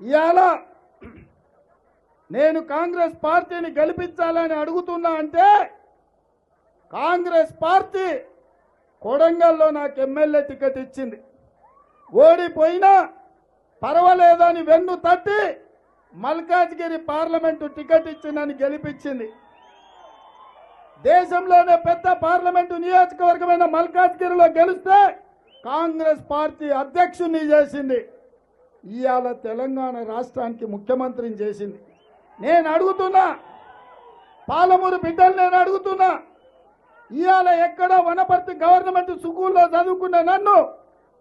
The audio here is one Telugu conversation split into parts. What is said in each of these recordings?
ఇవాళ నేను కాంగ్రెస్ పార్టీని గెలిపించాలని అడుగుతున్నా అంటే కాంగ్రెస్ పార్టీ కొడంగల్లో నాకు ఎమ్మెల్యే టికెట్ ఇచ్చింది. ఓడిపోయినా పర్వాలేదని వెన్ను తట్టి మల్కాజ్గిరి పార్లమెంటు టికెట్ ఇచ్చిందని గెలిపించింది. దేశంలోనే పెద్ద పార్లమెంటు నియోజకవర్గమైన మల్కాజ్గిరిలో గెలిస్తే కాంగ్రెస్ పార్టీ అధ్యక్షుని చేసింది. ఇవాళ తెలంగాణ రాష్ట్రానికి ముఖ్యమంత్రిని చేసింది. నేను అడుగుతున్నా. పాలమూరు బిడ్డలు నేను అడుగుతున్నా. ఇవాళ ఎక్కడ వనపర్తి గవర్నమెంట్ స్కూల్లో చదువుకున్న నన్ను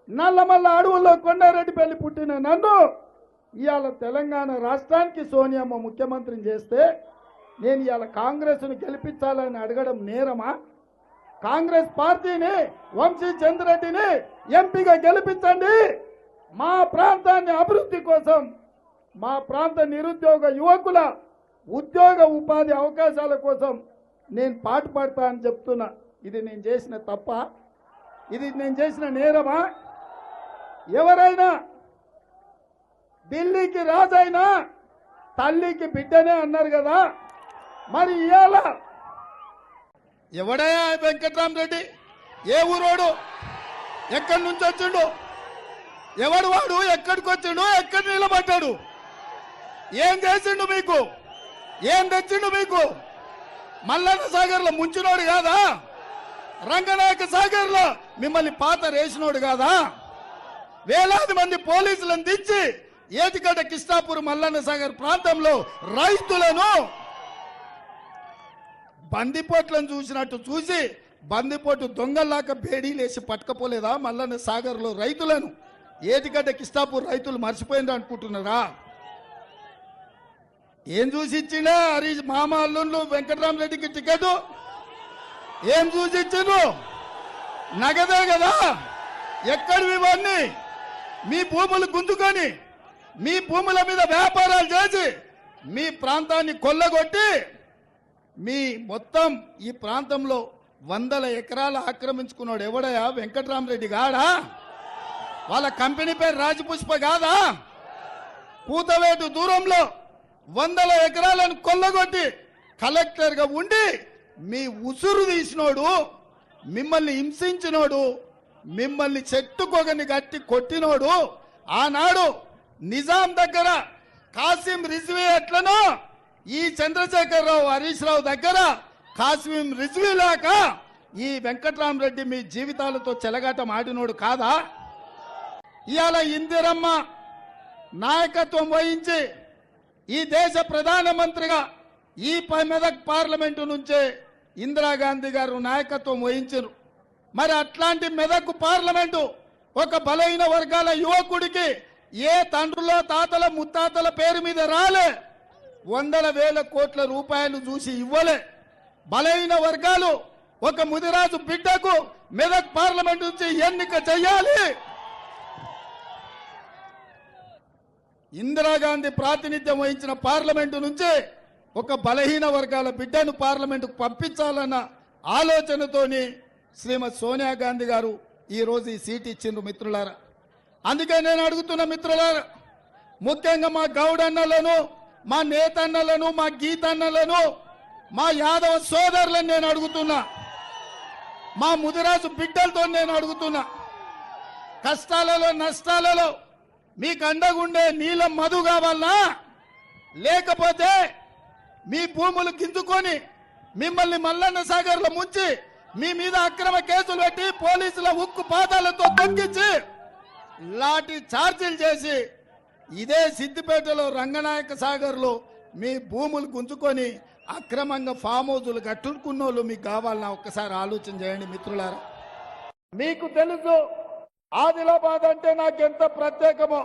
నల్లమల్ల అడవుల్లో కొండారెడ్డిపల్లి పుట్టిన నన్ను ఇవాళ తెలంగాణ రాష్ట్రానికి సోనియమ్మ ముఖ్యమంత్రిని చేస్తే నేను ఇవాళ కాంగ్రెస్ను గెలిపించాలని అడగడం నేరమా? కాంగ్రెస్ పార్టీని వంశీ చంద్రెడ్డిని ఎంపీగా గెలిపించండి. మా ప్రాంతాన్ని అభివృద్ధి కోసం మా ప్రాంత నిరుద్యోగ యువకుల ఉద్యోగ ఉపాధి అవకాశాల కోసం నేను పాటు పాడతా అని చెప్తున్నా. ఇది నేను చేసిన తప్ప ఇది నేను చేసిన నేరమా? ఎవరైనా ఢిల్లీకి రాజైనా తల్లికి బిడ్డనే అన్నారు కదా. మరి ఇవాళ ఎవడయా వెంకట్రామరెడ్డి? ఏ ఊరోడు? ఎక్కడి నుంచి వచ్చిండు? ఎవడు వాడు? ఎక్కడికి వచ్చిండు? ఎక్కడ నిలబడ్డాడు? ఏం చేసిండు మీకు? ఏం తెచ్చిండు మీకు? మల్లన్న సాగర్లో ముంచినోడు కాదా? రంగనాయక సాగర్లో మిమ్మల్ని పాత రేసినోడు కాదా? వేలాది మంది పోలీసులను దించి ఏటికట కిష్టాపూర్ మల్లన్న సాగర్ ప్రాంతంలో రైతులను బందిపోట్లను చూసినట్టు చూసి బందిపోటు దొంగల్లాక బేడీలేసి పట్టుకపోలేదా మల్లన్న సాగర్లో రైతులను? ఏటిగడ్డ కిస్తాపూర్ రైతులు మర్చిపోయింది అనుకుంటున్నారా? ఏం చూసి ఇచ్చిండే మామ అల్లుళ్ళు వెంకటరామరెడ్డికి టికెట్? ఏం చూసి ఇచ్చిండ్రు నగదే కదా. ఎక్కడివి ఇవన్నీ? మీ భూములు గుంజుకొని మీ భూముల మీద వ్యాపారాలు చేసి మీ ప్రాంతాన్ని కొల్లగొట్టి మీ మొత్తం ఈ ప్రాంతంలో వందల ఎకరాలు ఆక్రమించుకున్నాడు ఎవడయా వెంకటరామరెడ్డి గాడా? వాళ్ళ కంపెనీ పేరు రాజపుష్ప కాదా? కూతవేటు దూరంలో వందల ఎకరాలను కొల్లగొట్టి కలెక్టర్గా ఉండి మీ ఉసురు తీసినోడు మిమ్మల్ని హింసించినోడు మిమ్మల్ని చెట్టుకొగని గట్టి కొట్టినోడు ఆనాడు నిజాం దగ్గర కాసిం రిజ్వీ ఎట్లనో ఈ చంద్రశేఖరరావు హరీష్ రావు దగ్గర కాసిం రిజ్వీ లేక ఈ వెంకట్రామరెడ్డి మీ జీవితాలతో చెలగాటం ఆడినోడు కాదా? ఇవాళ ఇందిరమ్మ నాయకత్వం వహించి ఈ దేశ ప్రధానమంత్రిగా ఈ మెదక్ పార్లమెంటు నుంచే ఇందిరాగాంధీ గారు నాయకత్వం వహించారు. మరి అట్లాంటి మెదక్ పార్లమెంటు ఒక బలహీన వర్గాల యువకుడికి ఏ తండ్రుల తాతల ముత్తాతల పేరు మీద రాలే. వందల వేల కోట్ల రూపాయలు చూసి ఇవ్వలే. బలహీన వర్గాలు ఒక ముదిరాజు బిడ్డకు మెదక్ పార్లమెంట్ నుంచి ఎన్నిక చెయ్యాలి. ఇందిరాగాంధీ ప్రాతినిధ్యం వహించిన పార్లమెంటు నుంచి ఒక బలహీన వర్గాల బిడ్డను పార్లమెంటుకు పంపించాలన్న ఆలోచనతోని శ్రీమతి సోనియా గాంధీ గారు ఈరోజు ఈ సీట్ ఇచ్చిండ్రు మిత్రులారా. అందుకే నేను అడుగుతున్న మిత్రులారా ముఖ్యంగా మా గౌడన్నలను మా నేతన్నలను మా గీతన్నలను మా యాదవ సోదరులను నేను అడుగుతున్నా. మా ముదిరాజు బిడ్డలతో నేను అడుగుతున్నా. కష్టాలలో నష్టాలలో మీకు అండగుండే నీలం మధు కావాలనా లేకపోతే మీ భూములు గింజుకొని మిమ్మల్ని మల్లన్న సాగర్లో ముంచి మీ మీద అక్రమ కేసులు పెట్టి పోలీసుల ఉక్కు పాదాలతో తగ్గించి లాఠీ ఛార్జీలు చేసి ఇదే సిద్దిపేటలో రంగనాయక సాగర్లో మీ భూములు గుంజుకొని అక్రమంగా ఫామ్ హౌజులు కట్టుకున్నోళ్ళు మీకు కావాలన్నా ఒక్కసారి ఆలోచన చేయండి మిత్రులారా. మీకు తెలుసు ఆదిలాబాద్ అంటే నాకు ఎంత ప్రత్యేకమో?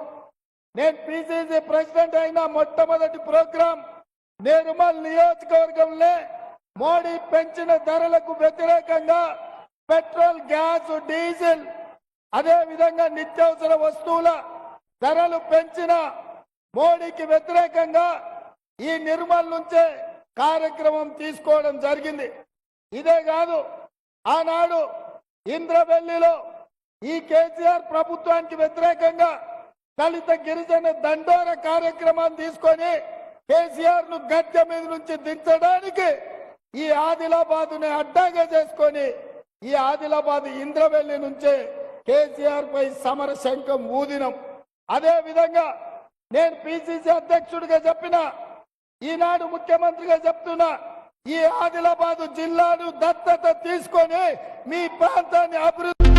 నేను పిసిసి ప్రెసిడెంట్ అయిన మొట్టమొదటి ప్రోగ్రాం నిర్మల్ నియోజకవర్గంలో మోడీ పెంచిన ధరలకు వ్యతిరేకంగా పెట్రోల్ గ్యాస్ డీజిల్ అదే విధంగా నిత్యావసర వస్తువుల ధరలు పెంచిన మోడీకి వ్యతిరేకంగా ఈ నిర్మల్ నుంచే కార్యక్రమం తీసుకోవడం జరిగింది. ఇదే కాదు ఆనాడు ఇంద్రవెల్లిలో ఈ కేసీఆర్ ప్రభుత్వానికి వ్యతిరేకంగా దళిత గిరిజన దండోర కార్యక్రమాన్ని తీసుకొని కేసీఆర్ను గద్దె మీద నుంచి దించడానికి ఈ ఆదిలాబాద్ని అడ్డాగా చేసుకొని ఈ ఆదిలాబాద్ ఇంద్రవెల్లి నుంచే కేసీఆర్ పై సమర శంఖం ఊదినం. అదే విధంగా నేను పిసిసి అధ్యక్షుడిగా చెప్పిన ఈనాడు ముఖ్యమంత్రిగా చెప్తున్నా ఈ ఆదిలాబాద్ జిల్లాను దత్తత తీసుకొని మీ ప్రాంతాన్ని అభివృద్ధి